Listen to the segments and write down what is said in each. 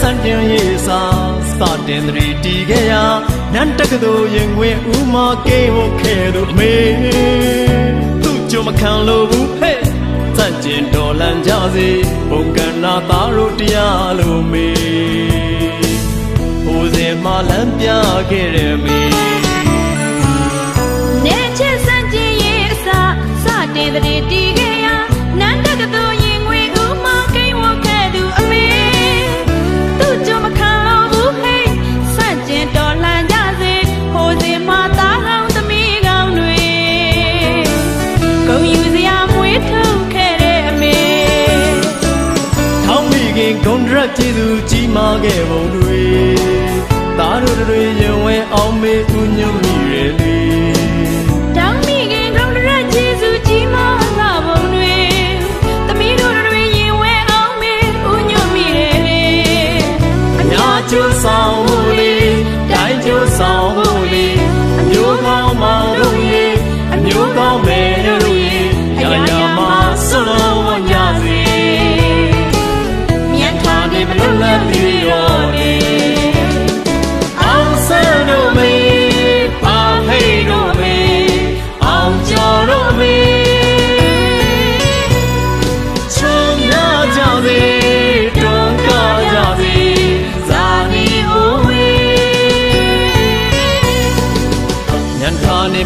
ချက်စံတင်ရေးစာစတင်တရီတီခဲ့ရာနန်းတက္ကသိုလ်ရင်ခွင်ဥမာကေဟိုခဲသူအမေသူ့ကြုံမခံလို့ဘူးဟဲ့စန့်ကျင်တော်လန်ကြစေဘုံကနာသားတို့တရားလိုမေဟိုစဉ်မှလမ်းပြခဲ့တယ်မေနေချက်စံကျင်ရေးအစာစတင်တရီတီ ရက်ကျေးဇူးကြီးမားခဲ့ပုံတွေသားတို့တွေရင်ဝဲအောင်မေဥညွတ်မိရလေတောင်းမိခင်ဂုံရက်ကျေးဇူးကြီးမားလာပုံတွေသမီးတို့တွေရင်ဝဲအောင်မေဥညွတ်မိရလေအများကျိုးဆောင်ဖို့လေတိုင်းကျိုးဆောင်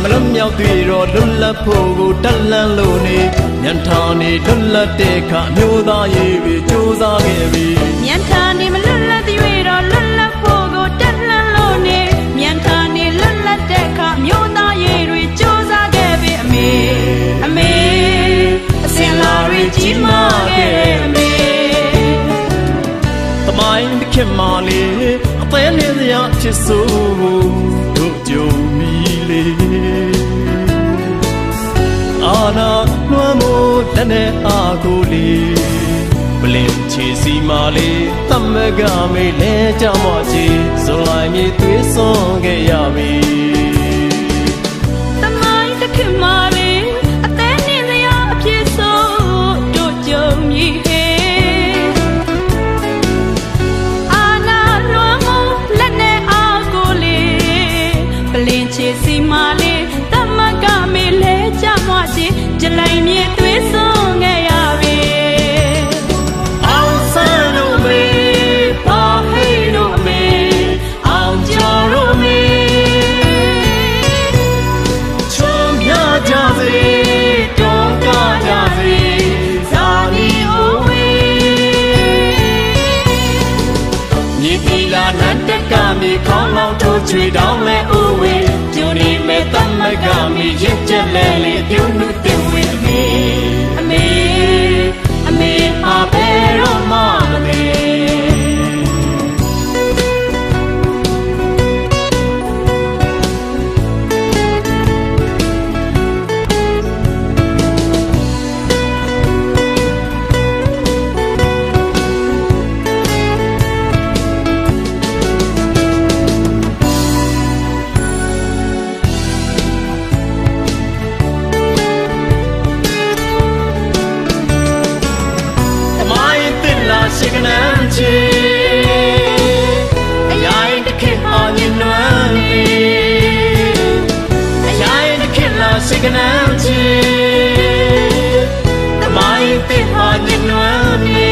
မလွတ်မြောက်သေးတော့လွတ်လပ်ဖို့ကိုတက်လန့်လို့နေညံထားနေလွတ်လပ်တဲ့ခမျိုးသားရေးပြီးစူးစမ်းခဲ့ပြီမြန်ထားနေမလွတ်လပ်သေး မိုင်းတစ်ခေတ်မှလေအသေးလေးစရာချစ်ဆိုးတို့ကြုံမီလေအာနာလွှမ်းမိုးလက်နဲ့အာကိုလေးပလင်ချီစီမာလေးသမကမေးလဲကြမချီဇွန်လိုက်မြေသွေးစွန်ခဲ့ရမ စီမာလေးသမကမေးလဲကြမချီကြလိုက်မြေသွေးစွန်ခဲ့ရပြီအောင်ဆန်းတို့မေပါဟိတ်တို့မေအောင်ကျော်တို့မေချုံပြကြစေတွန်းကားကြစေဇာနီအိုဝေမြေပီလာနတ်တကမြေခေါင်းလောင်ထိုးချွေတောင်းလဲအိုဝေကျူနေမဲ့သမ ကမြေရစ်ချက်လဲလေပြုံးနုတင် ကနမ်းချီသမိုင်းတင်ဟာညနွမ်းပြီ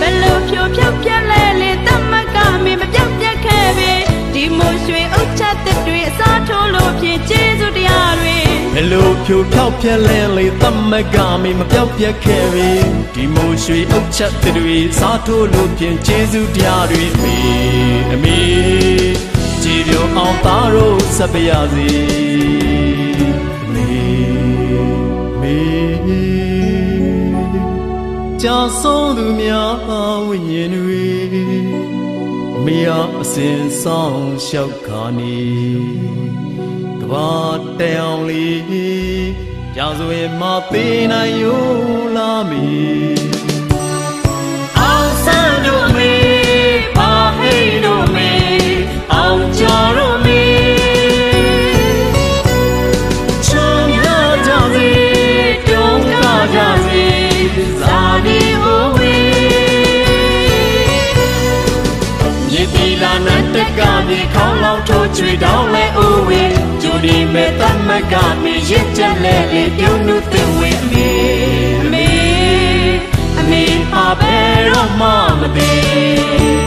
ဘယ်လိုဖြိုဖြုတ်ပြက်လဲလေတမကမင်းမပြောက်ပြက်ခဲ့ပဲဒီမို့ရွှေဥချက်တစ်တွေအစားထိုးလို့ဖြစ်ကျေးဇူးတရားတွေဘယ်လိုဖြိုဖြောက်ပြက်လဲလေသမကမေမပြောက်ပြက်ခဲ့ပြီဒီမို့ရွှေအုပ်ချက်တွေစားထိုးလို့ဖြင့်ကျေးဇူးတရားတွေအမေအမေကြည်ပြုံအောင်သားတို့ဆက်ပါရစေအမေမေ ကြာဆုံးသူများဝိညာဉ်တွေမေယအစဉ်ဆောင်လျှောက်ခါနေကဘာတဲအောင်လေးကြောင်စွေမသေးနိုင်ယူလာမီ မြေခေါင်းလောင်ထိုးချွေတောင်းလဲအိုဝေကျူဒီမဲ့တမကမြေရစ်ချက်လဲလေပြုံးနုတဲ့ဝေမေအမေအမေပါပဲတော့မမသေး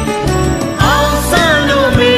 အောင်စံလို့မေ